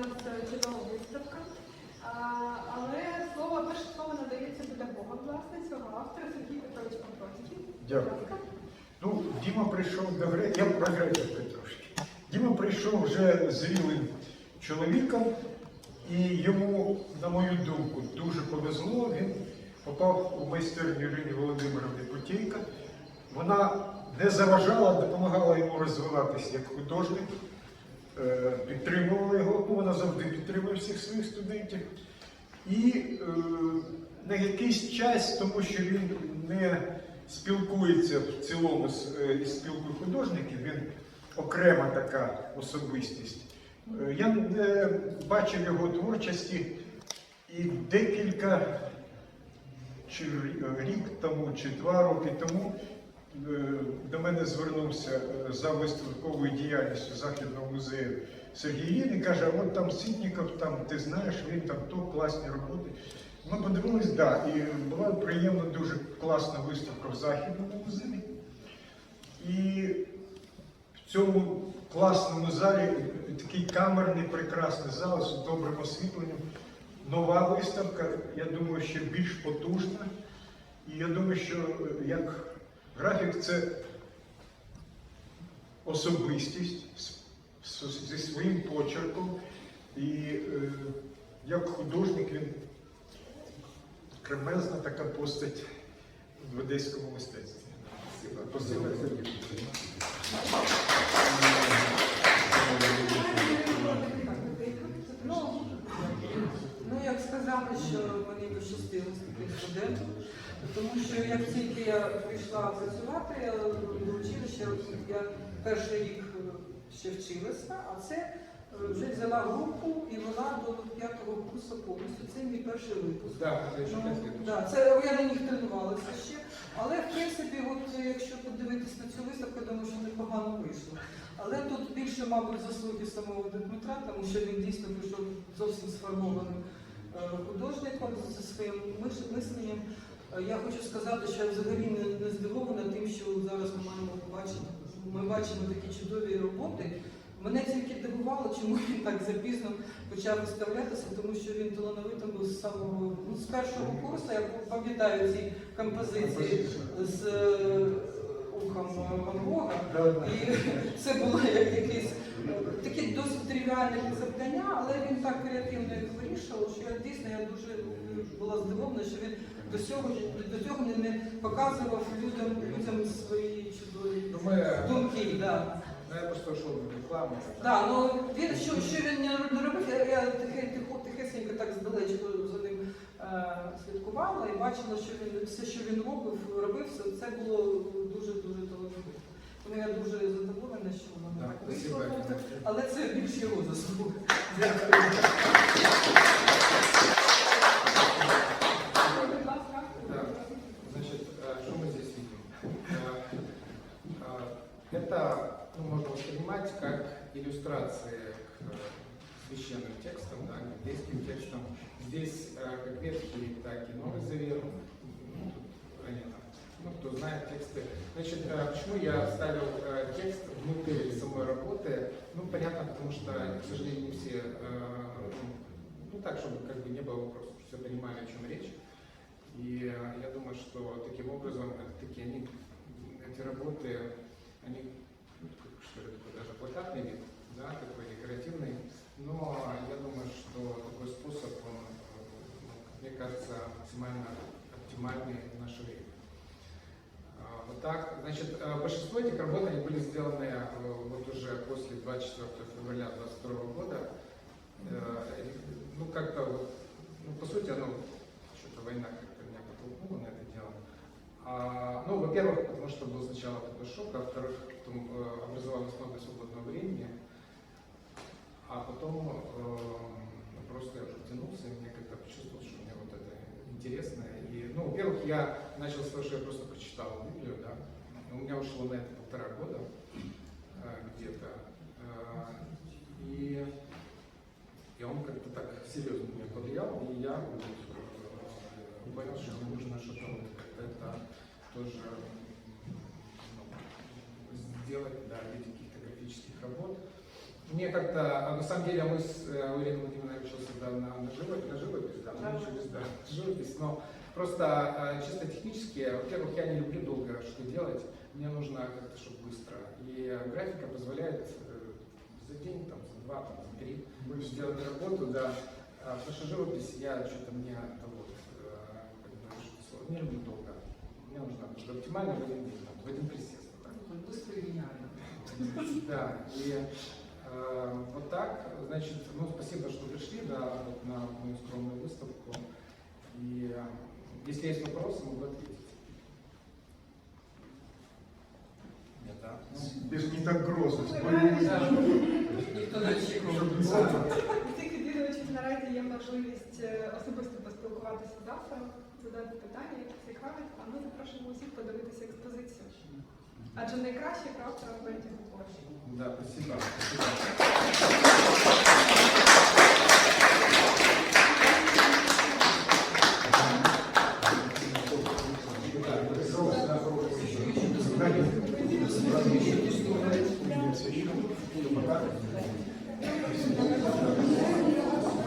нас чудова виставка. Але слово, перше слово надається педагогам, власне, цього автора Сергій Петрович Павловський. Дякую. Ну, Діма прийшов до гри, я про гречку трошки. Діма прийшов вже зрілим чоловіком, і йому, на мою думку, дуже повезло. Він попав у майстерню Ірини Володимировни Путейка. Вона не заважала, допомагала йому розвиватися як художник, е, підтримувала його. Ну, вона завжди підтримує всіх своїх студентів. І е, на якийсь час, тому що він не спілкується в цілому з е, спілкою художників, він окрема така особистість. Е, Я не бачив його творчості і декілька чи рік тому, чи два роки тому е, до мене звернувся е, за виставковою діяльністю Західного музею Сергій Єн і каже, от там Ситніков, там ти знаєш, він там то класні роботи. Ми подивились, да, і була приємна, дуже класна виставка в Західному музеї. І в цьому класному залі такий камерний, прекрасний зал з добрим освітленням. Нова виставка, я думаю, ще більш потужна. І я думаю, що як графік це особистість зі своїм почерком. І е, як художник він кремезна така постать в одеському мистецтві. Спасибо. Ну, ну, як сказали, що мені пощастило з таким студентом, тому що як тільки я прийшла працювати я до училища, я перший рік ще вчилася, а це е, вже взяла групу і вона до п'ятого курсу повністю. Це мій перший випуск. Да, это еще Ну, да, це я на них тренувалася ще. Але в принципі, от якщо подивитись на цю виставку, я думаю, що непогано вийшло. Але тут більше, мабуть, заслуги самого Дмитра, тому що він дійсно прийшов зовсім сформованим е, художником зі своїм миш- мисленням. Е, Я хочу сказати, що я взагалі не, не здивована тим, що зараз ми маємо бачити. Ми бачимо такі чудові роботи. Мене тільки дивувало, чому він так запізно почав виставлятися, тому що він талановитим був з самого ну, з першого курсу. Я пам'ятаю ці композиції з е, ухом Ван Гога. І це було як якесь е, таке досить тривіальне завдання, але він так креативно їх вирішував, що я дійсно я дуже е, була здивована, що він до цього до цього не, не показував людям людям свої чудові Ну, мы, думки. Да. ну, я просто шел рекламу. Да, ну він що, що він не робив, я, я тихе, тихесенько так здалечко за ним е, слідкувала і бачила, що він все, що він робив, робив, це було дуже дуже талановито. Тому я дуже задоволена, що воно Да, так вийшло. Але це більш його заслуга. Дякую. иллюстрации к э, священным текстам, да, к библейским текстам. Здесь э, как Ветхий, так и Новый Завет. Ну, там, ну, кто знает тексты. Значит, э, почему я вставил текст внутрь самой работы? Ну, понятно, потому что, к сожалению, не все, ну, так, чтобы как бы не было вопросов, все понимали, о чем речь. И я думаю, что таким образом, это такие они, эти работы, они, ну, что ли, даже плакатный вид, да, такой декоративный, но я думаю, что такой способ, он, э, мне кажется, максимально оптимальный в наше время. А, Вот так, значит, э, большинство этих работ, они были сделаны э, вот уже после 24 февраля 2022 года. Ну, как-то ну, по сути, оно, что-то война как-то меня подтолкнула на это дело. А, ну, во-первых, потому что был сначала фотошоп, а во-вторых, потом образовалось много свободного времени, а потом э, ну, просто я уже втянулся, и мне как-то почувствовал, что мне вот это интересно. И, ну, во-первых, я начал с того, что я просто прочитал Библию, да. У меня ушло на это полтора года э, где-то. Э, и, и он как-то так серьезно меня повлиял, и я вот, э, понял, что нужно что-то вот это тоже ну, сделать, да, в виде каких-то графических работ. Мне как-то, а на самом деле мы с э, Ириной Владимировной учился на, на, живопись, на живопись, да, Да. учились, да, живопись, но просто э, чисто технически, во-первых, я не люблю долго что делать, мне нужно как-то, чтобы быстро. И э, графика позволяет э, за день, там, за два, там, за три сделать работу, да. А, потому что живопись, я что-то мне это вот, э, что слово, не люблю долго. Мне нужно чтобы оптимально в один день, в один присест. Быстро і геніально. Да, и э, так, значит, ну, спасибо, что пришли, да, вот на мою скромную выставку. И э, если есть вопросы, могу ответить. Нет, да? Ну, Без не так грозно, з Да. бойовим. Ніхто не очікував. Щоб не да. було. У цих відвідувачів наразі є можливість е, особисто поспілкуватися з автором, задати питання, які цікавить, а ми запрошуємо усіх подивитися експозицію. Адже найкраще просто робити в Польщі. Да, спасибо.